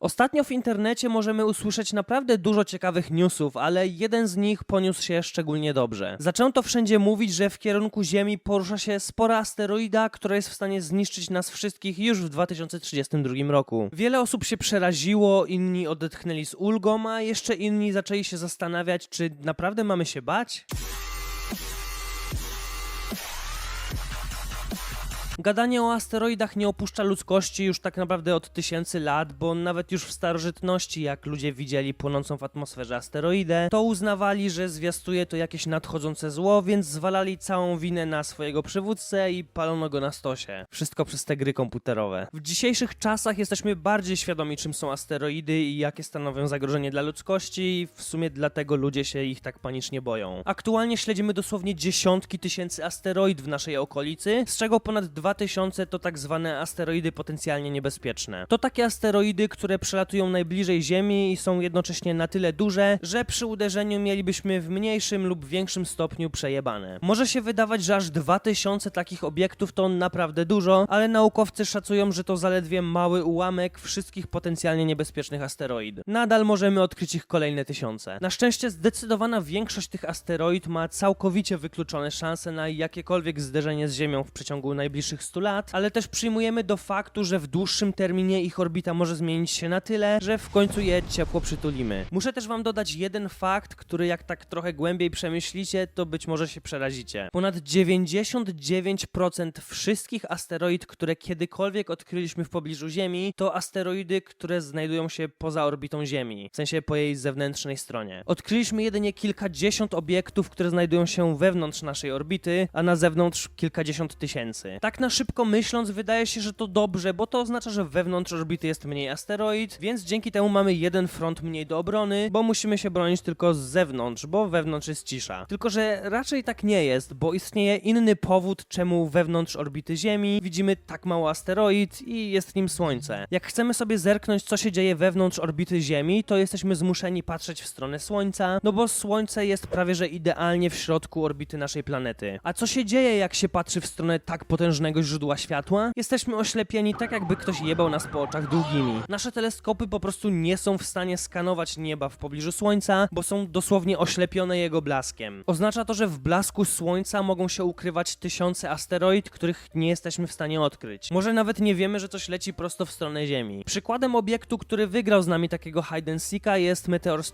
Ostatnio w internecie możemy usłyszeć naprawdę dużo ciekawych newsów, ale jeden z nich poniósł się szczególnie dobrze. Zaczęto wszędzie mówić, że w kierunku Ziemi porusza się spora asteroida, która jest w stanie zniszczyć nas wszystkich już w 2032 roku. Wiele osób się przeraziło, inni odetchnęli z ulgą, a jeszcze inni zaczęli się zastanawiać, czy naprawdę mamy się bać? Gadanie o asteroidach nie opuszcza ludzkości już tak naprawdę od tysięcy lat, bo nawet już w starożytności, jak ludzie widzieli płonącą w atmosferze asteroidę, to uznawali, że zwiastuje to jakieś nadchodzące zło, więc zwalali całą winę na swojego przywódcę i palono go na stosie. Wszystko przez te gry komputerowe. W dzisiejszych czasach jesteśmy bardziej świadomi, czym są asteroidy i jakie stanowią zagrożenie dla ludzkości i w sumie dlatego ludzie się ich tak panicznie boją. Aktualnie śledzimy dosłownie dziesiątki tysięcy asteroid w naszej okolicy, z czego ponad 2000 to tak zwane asteroidy potencjalnie niebezpieczne. To takie asteroidy, które przelatują najbliżej Ziemi i są jednocześnie na tyle duże, że przy uderzeniu mielibyśmy w mniejszym lub większym stopniu przejebane. Może się wydawać, że aż 2000 takich obiektów to naprawdę dużo, ale naukowcy szacują, że to zaledwie mały ułamek wszystkich potencjalnie niebezpiecznych asteroid. Nadal możemy odkryć ich kolejne tysiące. Na szczęście zdecydowana większość tych asteroid ma całkowicie wykluczone szanse na jakiekolwiek zderzenie z Ziemią w przeciągu najbliższych 100 lat, ale też przyjmujemy do faktu, że w dłuższym terminie ich orbita może zmienić się na tyle, że w końcu je ciepło przytulimy. Muszę też wam dodać jeden fakt, który jak tak trochę głębiej przemyślicie, to być może się przerazicie. Ponad 99% wszystkich asteroid, które kiedykolwiek odkryliśmy w pobliżu Ziemi, to asteroidy, które znajdują się poza orbitą Ziemi, w sensie po jej zewnętrznej stronie. Odkryliśmy jedynie kilkadziesiąt obiektów, które znajdują się wewnątrz naszej orbity, a na zewnątrz kilkadziesiąt tysięcy. Tak na szybko myśląc, wydaje się, że to dobrze, bo to oznacza, że wewnątrz orbity jest mniej asteroid, więc dzięki temu mamy jeden front mniej do obrony, bo musimy się bronić tylko z zewnątrz, bo wewnątrz jest cisza. Tylko, że raczej tak nie jest, bo istnieje inny powód, czemu wewnątrz orbity Ziemi widzimy tak mało asteroid i jest nim Słońce. Jak chcemy sobie zerknąć, co się dzieje wewnątrz orbity Ziemi, to jesteśmy zmuszeni patrzeć w stronę Słońca, no bo Słońce jest prawie że idealnie w środku orbity naszej planety. A co się dzieje, jak się patrzy w stronę tak potężnego źródła światła? Jesteśmy oślepieni tak, jakby ktoś jebał nas po oczach długimi. Nasze teleskopy po prostu nie są w stanie skanować nieba w pobliżu Słońca, bo są dosłownie oślepione jego blaskiem. Oznacza to, że w blasku Słońca mogą się ukrywać tysiące asteroid, których nie jesteśmy w stanie odkryć. Może nawet nie wiemy, że coś leci prosto w stronę Ziemi. Przykładem obiektu, który wygrał z nami takiego hide and seeka jest meteor z.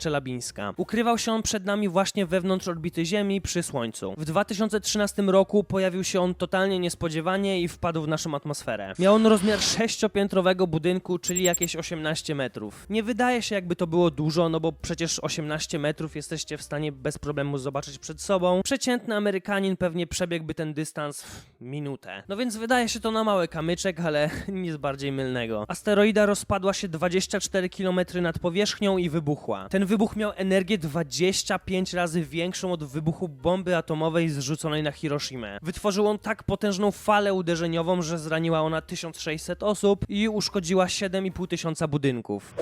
Ukrywał się on przed nami właśnie wewnątrz orbity Ziemi przy Słońcu. W 2013 roku pojawił się on totalnie niespodziewanie i wpadł w naszą atmosferę. Miał on rozmiar sześciopiętrowego budynku, czyli jakieś 18 metrów. Nie wydaje się jakby to było dużo, no bo przecież 18 metrów jesteście w stanie bez problemu zobaczyć przed sobą. Przeciętny Amerykanin pewnie przebiegłby ten dystans w minutę. No więc wydaje się to na mały kamyczek, ale nic bardziej mylnego. Asteroida rozpadła się 24 km nad powierzchnią i wybuchła. Ten wybuch miał energię 25 razy większą od wybuchu bomby atomowej zrzuconej na Hiroshimę. Wytworzył on tak potężną falę uderzeniową, że zraniła ona 1600 osób i uszkodziła 7,5 tysiąca budynków.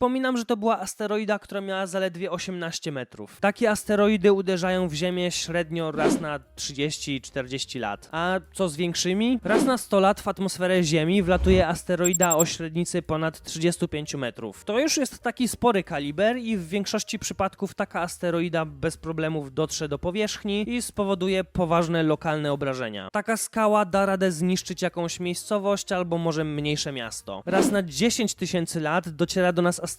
Przypominam, że to była asteroida, która miała zaledwie 18 metrów. Takie asteroidy uderzają w Ziemię średnio raz na 30-40 lat. A co z większymi? Raz na 100 lat w atmosferę Ziemi wlatuje asteroida o średnicy ponad 35 metrów. To już jest taki spory kaliber i w większości przypadków taka asteroida bez problemów dotrze do powierzchni i spowoduje poważne lokalne obrażenia. Taka skała da radę zniszczyć jakąś miejscowość albo może mniejsze miasto. Raz na 10 tysięcy lat dociera do nas asteroida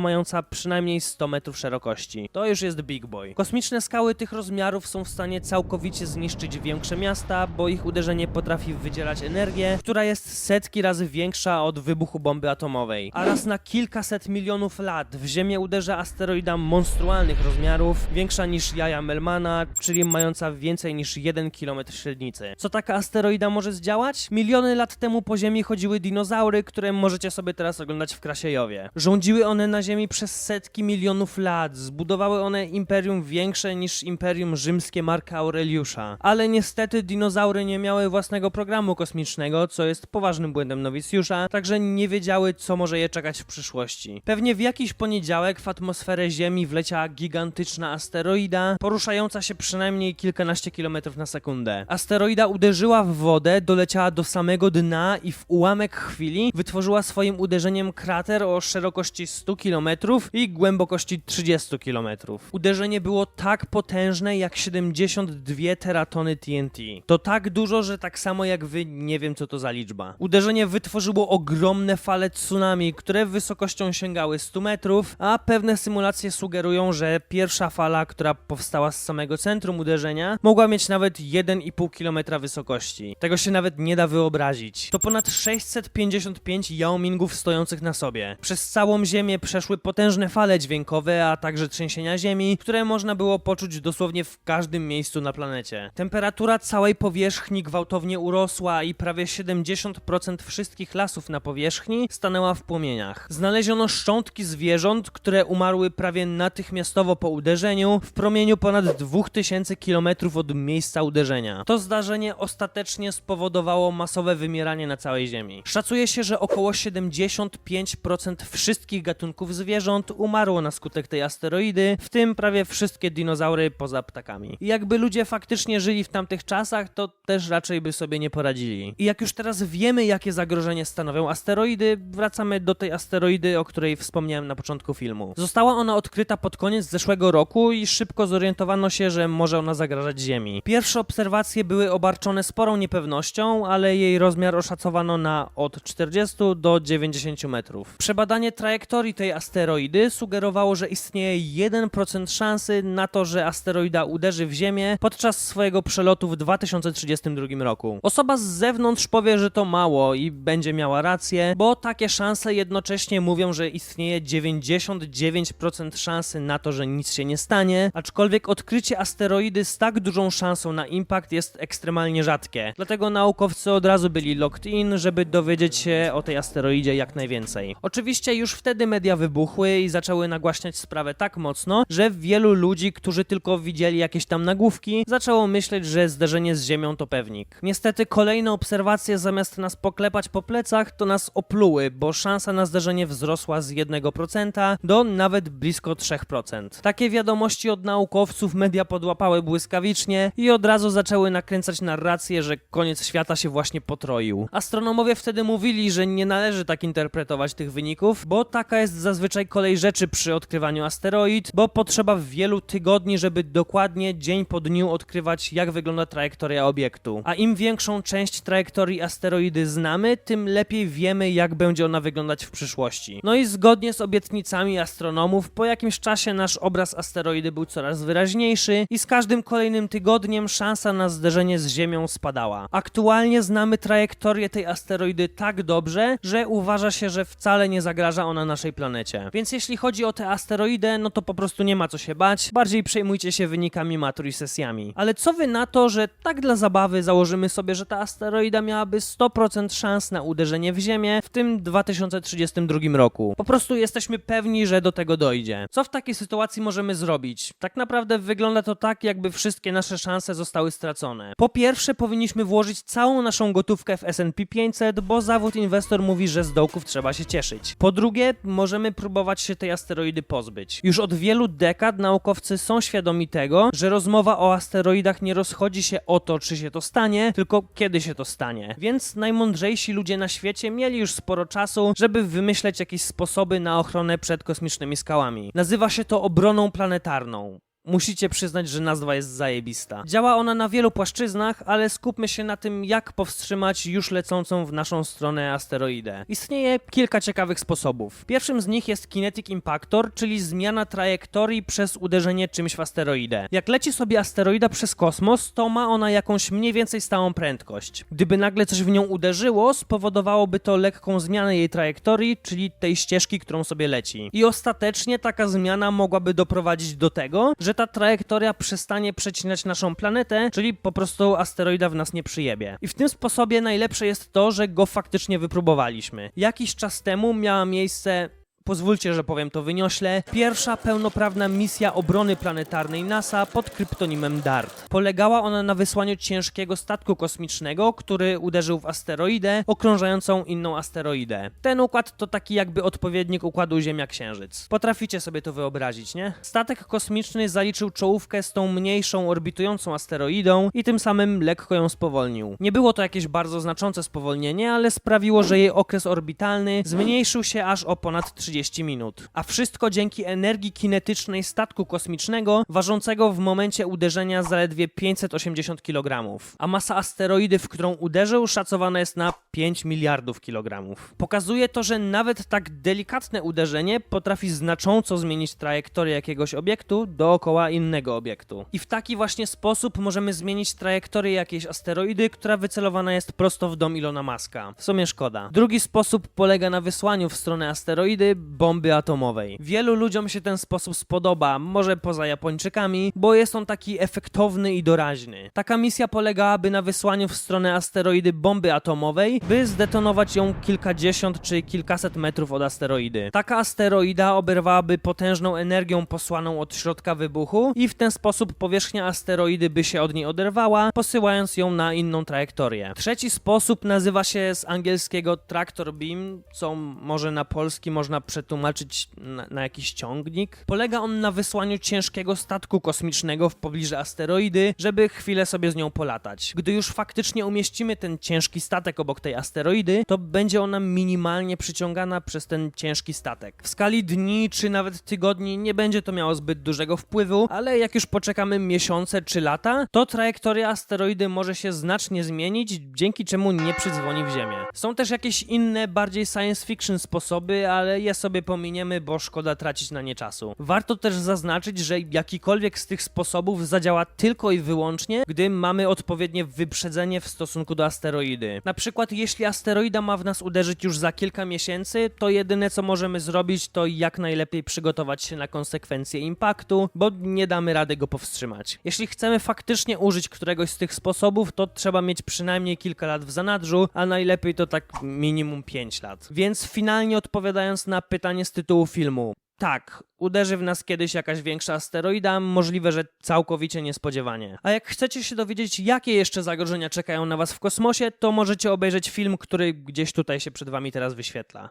mająca przynajmniej 100 metrów szerokości. To już jest big boy. Kosmiczne skały tych rozmiarów są w stanie całkowicie zniszczyć większe miasta, bo ich uderzenie potrafi wydzielać energię, która jest setki razy większa od wybuchu bomby atomowej. A raz na kilkaset milionów lat w Ziemię uderza asteroida monstrualnych rozmiarów, większa niż jaja Melmana, czyli mająca więcej niż 1 km średnicy. Co taka asteroida może zdziałać? Miliony lat temu po Ziemi chodziły dinozaury, które możecie sobie teraz oglądać w Krasiejowie. Żołnierze One na Ziemi przez setki milionów lat, zbudowały one imperium większe niż imperium rzymskie Marka Aureliusza. Ale niestety dinozaury nie miały własnego programu kosmicznego, co jest poważnym błędem nowicjusza, także nie wiedziały, co może je czekać w przyszłości. Pewnie w jakiś poniedziałek w atmosferę Ziemi wleciała gigantyczna asteroida, poruszająca się przynajmniej kilkanaście kilometrów na sekundę. Asteroida uderzyła w wodę, doleciała do samego dna i w ułamek chwili wytworzyła swoim uderzeniem krater o szerokości 100 km i głębokości 30 km. Uderzenie było tak potężne jak 72 teratony TNT. To tak dużo, że tak samo jak wy nie wiem co to za liczba. Uderzenie wytworzyło ogromne fale tsunami, które wysokością sięgały 100 metrów, a pewne symulacje sugerują, że pierwsza fala, która powstała z samego centrum uderzenia, mogła mieć nawet 1,5 km wysokości. Tego się nawet nie da wyobrazić. To ponad 655 Yaomingów stojących na sobie. Przez całą Ziemię przeszły potężne fale dźwiękowe, a także trzęsienia Ziemi, które można było poczuć dosłownie w każdym miejscu na planecie. Temperatura całej powierzchni gwałtownie urosła i prawie 70% wszystkich lasów na powierzchni stanęła w płomieniach. Znaleziono szczątki zwierząt, które umarły prawie natychmiastowo po uderzeniu w promieniu ponad 2000 km od miejsca uderzenia. To zdarzenie ostatecznie spowodowało masowe wymieranie na całej Ziemi. Szacuje się, że około 75% wszystkich gatunków zwierząt umarło na skutek tej asteroidy, w tym prawie wszystkie dinozaury poza ptakami. I jakby ludzie faktycznie żyli w tamtych czasach, to też raczej by sobie nie poradzili. I jak już teraz wiemy, jakie zagrożenie stanowią asteroidy, wracamy do tej asteroidy, o której wspomniałem na początku filmu. Została ona odkryta pod koniec zeszłego roku i szybko zorientowano się, że może ona zagrażać Ziemi. Pierwsze obserwacje były obarczone sporą niepewnością, ale jej rozmiar oszacowano na od 40 do 90 metrów. Przebadanie trajektorii tej asteroidy sugerowało, że istnieje 1% szansy na to, że asteroida uderzy w Ziemię podczas swojego przelotu w 2032 roku. Osoba z zewnątrz powie, że to mało i będzie miała rację, bo takie szanse jednocześnie mówią, że istnieje 99% szansy na to, że nic się nie stanie, aczkolwiek odkrycie asteroidy z tak dużą szansą na impact jest ekstremalnie rzadkie. Dlatego naukowcy od razu byli locked in, żeby dowiedzieć się o tej asteroidzie jak najwięcej. Oczywiście już wtedy media wybuchły i zaczęły nagłaśniać sprawę tak mocno, że wielu ludzi, którzy tylko widzieli jakieś tam nagłówki, zaczęło myśleć, że zderzenie z Ziemią to pewnik. Niestety kolejne obserwacje zamiast nas poklepać po plecach, to nas opluły, bo szansa na zderzenie wzrosła z 1% do nawet blisko 3%. Takie wiadomości od naukowców media podłapały błyskawicznie i od razu zaczęły nakręcać narrację, że koniec świata się właśnie potroił. Astronomowie wtedy mówili, że nie należy tak interpretować tych wyników, bo taka jest zazwyczaj kolej rzeczy przy odkrywaniu asteroid, bo potrzeba wielu tygodni, żeby dokładnie dzień po dniu odkrywać, jak wygląda trajektoria obiektu. A im większą część trajektorii asteroidy znamy, tym lepiej wiemy, jak będzie ona wyglądać w przyszłości. No i zgodnie z obietnicami astronomów, po jakimś czasie nasz obraz asteroidy był coraz wyraźniejszy i z każdym kolejnym tygodniem szansa na zderzenie z Ziemią spadała. Aktualnie znamy trajektorię tej asteroidy tak dobrze, że uważa się, że wcale nie zagraża ona naszej planecie. Więc jeśli chodzi o tę asteroidę, no to po prostu nie ma co się bać, bardziej przejmujcie się wynikami matur i sesjami. Ale co wy na to, że tak dla zabawy założymy sobie, że ta asteroida miałaby 100% szans na uderzenie w Ziemię w tym 2032 roku? Po prostu jesteśmy pewni, że do tego dojdzie. Co w takiej sytuacji możemy zrobić? Tak naprawdę wygląda to tak, jakby wszystkie nasze szanse zostały stracone. Po pierwsze, powinniśmy włożyć całą naszą gotówkę w S&P 500, bo zawód inwestor mówi, że z dołków trzeba się cieszyć. Po drugie, możemy próbować się tej asteroidy pozbyć. Już od wielu dekad naukowcy są świadomi tego, że rozmowa o asteroidach nie rozchodzi się o to, czy się to stanie, tylko kiedy się to stanie. Więc najmądrzejsi ludzie na świecie mieli już sporo czasu, żeby wymyśleć jakieś sposoby na ochronę przed kosmicznymi skałami. Nazywa się to obroną planetarną. Musicie przyznać, że nazwa jest zajebista. Działa ona na wielu płaszczyznach, ale skupmy się na tym, jak powstrzymać już lecącą w naszą stronę asteroidę. Istnieje kilka ciekawych sposobów. Pierwszym z nich jest Kinetic Impactor, czyli zmiana trajektorii przez uderzenie czymś w asteroidę. Jak leci sobie asteroida przez kosmos, to ma ona jakąś mniej więcej stałą prędkość. Gdyby nagle coś w nią uderzyło, spowodowałoby to lekką zmianę jej trajektorii, czyli tej ścieżki, którą sobie leci. I ostatecznie taka zmiana mogłaby doprowadzić do tego, że ta trajektoria przestanie przecinać naszą planetę, czyli po prostu asteroida w nas nie przyjebie. I w tym sposobie najlepsze jest to, że go faktycznie wypróbowaliśmy. Jakiś czas temu miała miejsce pozwólcie, że powiem to wyniośle, pierwsza pełnoprawna misja obrony planetarnej NASA pod kryptonimem DART. Polegała ona na wysłaniu ciężkiego statku kosmicznego, który uderzył w asteroidę okrążającą inną asteroidę. Ten układ to taki jakby odpowiednik układu Ziemia-Księżyc. Potraficie sobie to wyobrazić, nie? Statek kosmiczny zaliczył czołówkę z tą mniejszą orbitującą asteroidą i tym samym lekko ją spowolnił. Nie było to jakieś bardzo znaczące spowolnienie, ale sprawiło, że jej okres orbitalny zmniejszył się aż o ponad 30 minut. A wszystko dzięki energii kinetycznej statku kosmicznego, ważącego w momencie uderzenia zaledwie 580 kg. A masa asteroidy, w którą uderzył, szacowana jest na 5 miliardów kilogramów. Pokazuje to, że nawet tak delikatne uderzenie potrafi znacząco zmienić trajektorię jakiegoś obiektu dookoła innego obiektu. I w taki właśnie sposób możemy zmienić trajektorię jakiejś asteroidy, która wycelowana jest prosto w dom Ilona Maska. W sumie szkoda. Drugi sposób polega na wysłaniu w stronę asteroidy bomby atomowej. Wielu ludziom się ten sposób spodoba, może poza Japończykami, bo jest on taki efektowny i doraźny. Taka misja polegałaby na wysłaniu w stronę asteroidy bomby atomowej, by zdetonować ją kilkadziesiąt czy kilkaset metrów od asteroidy. Taka asteroida oberwałaby potężną energią posłaną od środka wybuchu i w ten sposób powierzchnia asteroidy by się od niej oderwała, posyłając ją na inną trajektorię. Trzeci sposób nazywa się z angielskiego tractor beam, co może na polski można przetłumaczyć na, na jakiś ciągnik. Polega on na wysłaniu ciężkiego statku kosmicznego w pobliżu asteroidy, żeby chwilę sobie z nią polatać. Gdy już faktycznie umieścimy ten ciężki statek obok tej asteroidy, to będzie ona minimalnie przyciągana przez ten ciężki statek. W skali dni czy nawet tygodni nie będzie to miało zbyt dużego wpływu, ale jak już poczekamy miesiące czy lata, to trajektoria asteroidy może się znacznie zmienić, dzięki czemu nie przydzwoni w Ziemię. Są też jakieś inne, bardziej science fiction sposoby, ale je sobie pominiemy, bo szkoda tracić na nie czasu. Warto też zaznaczyć, że jakikolwiek z tych sposobów zadziała tylko i wyłącznie, gdy mamy odpowiednie wyprzedzenie w stosunku do asteroidy. Na przykład, jeśli asteroida ma w nas uderzyć już za kilka miesięcy, to jedyne co możemy zrobić, to jak najlepiej przygotować się na konsekwencje impaktu, bo nie damy rady go powstrzymać. Jeśli chcemy faktycznie użyć któregoś z tych sposobów, to trzeba mieć przynajmniej kilka lat w zanadrzu, a najlepiej to tak minimum 5 lat. Więc finalnie odpowiadając na pytanie z tytułu filmu, tak, uderzy w nas kiedyś jakaś większa asteroida, możliwe, że całkowicie niespodziewanie. A jak chcecie się dowiedzieć, jakie jeszcze zagrożenia czekają na was w kosmosie, to możecie obejrzeć film, który gdzieś tutaj się przed wami teraz wyświetla.